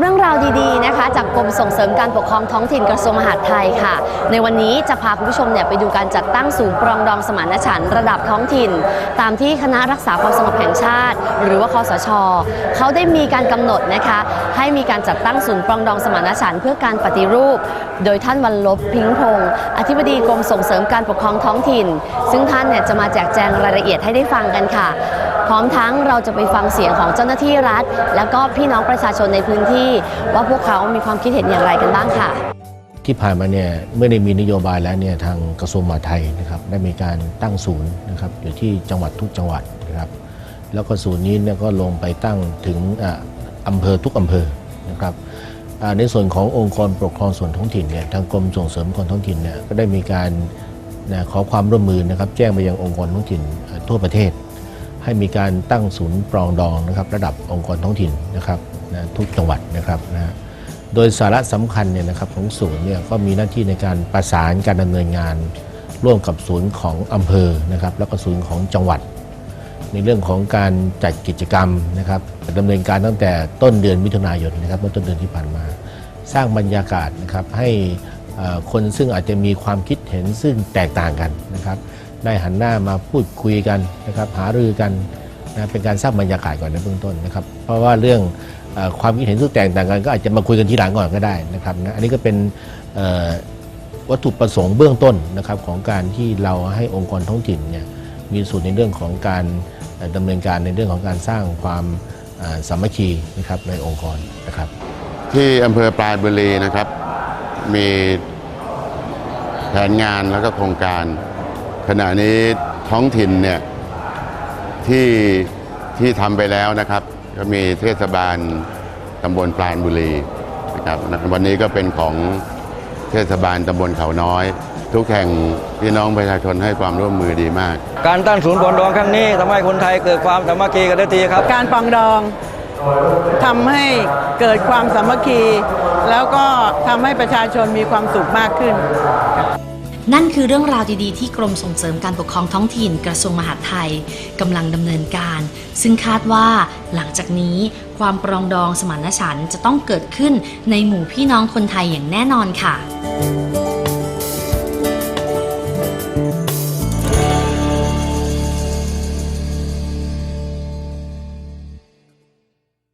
เรื่องราวดีๆนะคะ จากกรมส่งเสริมการปกครองท้องถิ่นกระทรวงมหาดไทยค่ะ ในวันนี้จะพาคุณผู้ชมเนี่ยไปดูการจัดตั้งศูนย์ปรองดองสมานฉันท์ระดับท้องถิ่น ตามที่คณะรักษาความสงบแห่งชาติ หรือว่าคอสช เขาได้มีการกำหนดนะคะ ให้มีการจัดตั้งศูนย์ปรองดองสมานฉันท์เพื่อการปฏิรูป โดยท่านวันลบพิงพงศ์อธิบดีกรมส่งเสริมการปกครองท้องถิ่น ซึ่งท่านเนี่ยจะมาแจกแจงรายละเอียดให้ได้ฟังกันค่ะ พร้อมทั้งเราจะไปฟังเสียงของเจ้าหน้าที่รัฐ แล้วก็พี่น้องประชาชนในพื้นที่ ว่าพวกเขามีความคิดเห็นอย่างไรกันบ้างค่ะ ที่ผ่านมาเนี่ยเมื่อได้มีนโยบายแล้วเนี่ยทางกระทรวงมหาดไทยนะครับได้มีการตั้งศูนย์นะครับอยู่ที่จังหวัดทุกจังหวัดนะครับแล้วก็ศูนย์นี้เนี่ยก็ลงไปตั้งถึงอ่าอำเภอทุกอำเภอนะครับในส่วนขององค์กรปกครองส่วนท้องถิ่นเนี่ยทางกรมส่งเสริมค์กรท้องถิ่นเนี่ยก็ได้มีการนะขอความร่วมมือนะครับแจ้งไปยังองค์กรท้องถิ่นทั่วประเทศ ให้มีการตั้งศูนย์ปรองดองนะครับระดับองค์กรท้องถิ่นนะครับนะทุกจังหวัดนะครับนะโดยสาระสำคัญเนี่ยนะครับของศูนย์เนี่ยก็มีหน้าที่ในการประสานการดำเนินงาน ร่วมกับศูนย์ของอำเภอนะครับแล้วก็ศูนย์ของจังหวัด ในเรื่องของการจัดกิจกรรมนะครับดำเนินการตั้งแต่ต้นเดือนมิถุนายนนะครับเมื่อต้นเดือนที่ผ่านมา สร้างบรรยากาศนะครับให้คนซึ่งอาจจะมีความคิดเห็นซึ่งแตกต่างกันนะครับ ได้หันหน้ามาพูดคุยกันนะครับหารือกันนะเป็นการสร้างบรรยากาศก่อนในเบื้องต้นนะครับ เพราะว่าเรื่องอความคิดเห็นซึ่แตกต่างกันก็อาจจะมาคุยกันทีหลังก่อนก็ได้นะครับนะอันนี้ก็เป็นวัตถุประสงค์เบื้องต้นนะครับของการที่เราให้องค์กรท้องถิ่นเนี่ยมีส่วนในเรื่องของการเอ่อดำเนินการในเรื่องของการสร้างความสามัคคีนะครับในองค์กรนะครับ ที่อำเภอปรายบุรีนะครับ มีแผนงานแล้วก็โครงการ ขณะนี้ท้องถิ่นเนี่ยที่ที่ทำไปแล้วนะครับ ก็มีเทศบาลตำบลปราณบุรีนะครับวันนี้ก็เป็นของเทศบาลตำบลเขาน้อย ทุกแห่งพี่น้องประชาชนให้ความร่วมมือดีมาก การตั้งศูนย์ปรองดองครั้งนี้ทำให้คนไทยเกิดความสามัคคีกันได้ทีครับ การปรองดองทำให้เกิดความสามัคคี แล้วก็ทำให้ประชาชนมีความสุขมากขึ้น นั่นคือเรื่องราวดีๆ ที่กรมส่งเสริมการปกครองท้องถิ่นกระทรวงมหาดไทยกำลังดำเนินการ ซึ่งคาดว่าหลังจากนี้ความปรองดองสมานฉันท์จะต้องเกิดขึ้นในหมู่พี่น้องคนไทยอย่างแน่นอนค่ะ